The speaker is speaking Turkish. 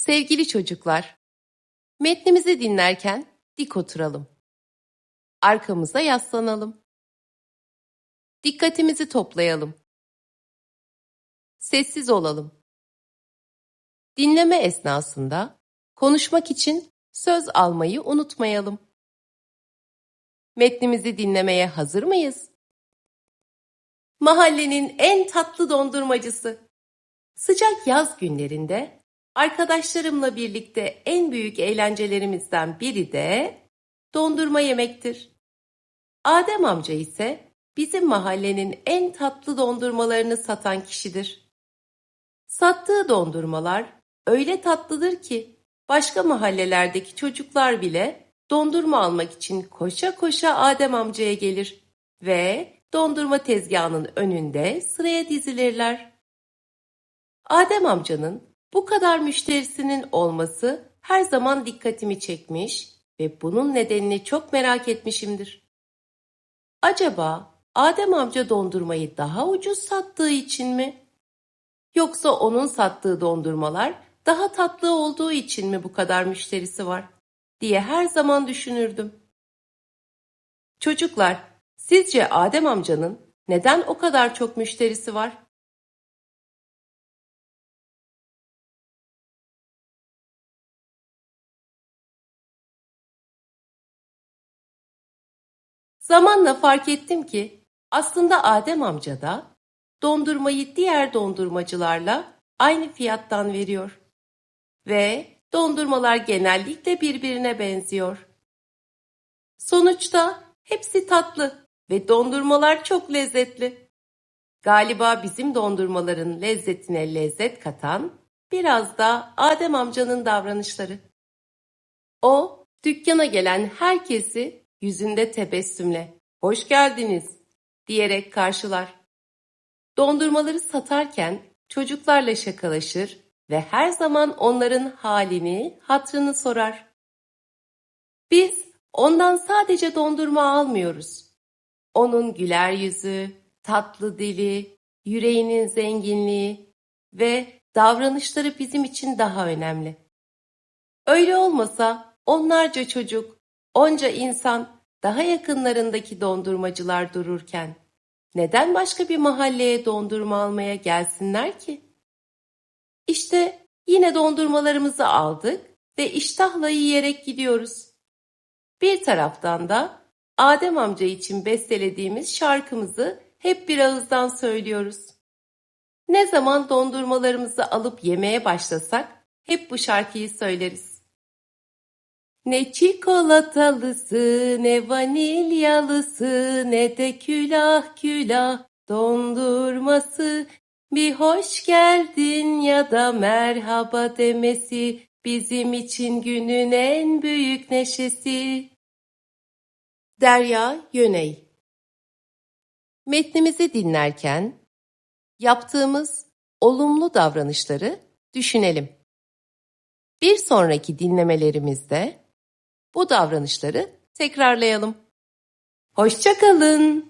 Sevgili çocuklar, metnimizi dinlerken dik oturalım. Arkamıza yaslanalım. Dikkatimizi toplayalım. Sessiz olalım. Dinleme esnasında konuşmak için söz almayı unutmayalım. Metnimizi dinlemeye hazır mıyız? Mahallenin en tatlı dondurmacısı. Sıcak yaz günlerinde arkadaşlarımla birlikte en büyük eğlencelerimizden biri de dondurma yemektir. Adem amca ise bizim mahallenin en tatlı dondurmalarını satan kişidir. Sattığı dondurmalar öyle tatlıdır ki başka mahallelerdeki çocuklar bile dondurma almak için koşa koşa Adem amcaya gelir ve dondurma tezgahının önünde sıraya dizilirler. Adem amcanın bu kadar müşterisinin olması her zaman dikkatimi çekmiş ve bunun nedenini çok merak etmişimdir. Acaba Adem amca dondurmayı daha ucuz sattığı için mi? Yoksa onun sattığı dondurmalar daha tatlı olduğu için mi bu kadar müşterisi var diye her zaman düşünürdüm. Çocuklar, sizce Adem amcanın neden o kadar çok müşterisi var? Zamanla fark ettim ki aslında Adem amca da dondurmayı diğer dondurmacılarla aynı fiyattan veriyor. Ve dondurmalar genellikle birbirine benziyor. Sonuçta hepsi tatlı ve dondurmalar çok lezzetli. Galiba bizim dondurmaların lezzetine lezzet katan biraz da Adem amcanın davranışları. O dükkana gelen herkesi yüzünde tebessümle "Hoş geldiniz." diyerek karşılar. Dondurmaları satarken çocuklarla şakalaşır ve her zaman onların halini, hatrını sorar. Biz ondan sadece dondurma almıyoruz. Onun güler yüzü, tatlı dili, yüreğinin zenginliği ve davranışları bizim için daha önemli. Öyle olmasa onlarca çocuk, onca insan daha yakınlarındaki dondurmacılar dururken neden başka bir mahalleye dondurma almaya gelsinler ki? İşte yine dondurmalarımızı aldık ve iştahla yiyerek gidiyoruz. Bir taraftan da Adem amca için bestelediğimiz şarkımızı hep bir ağızdan söylüyoruz. Ne zaman dondurmalarımızı alıp yemeye başlasak hep bu şarkıyı söyleriz. Ne çikolatalısı, ne vanilyalısı, ne de külah külah dondurması. Bir hoş geldin ya da merhaba demesi bizim için günün en büyük neşesi. Derya Yöney Metnimizi dinlerken yaptığımız olumlu davranışları düşünelim. Bir sonraki dinlemelerimizde bu davranışları tekrarlayalım. Hoşça kalın.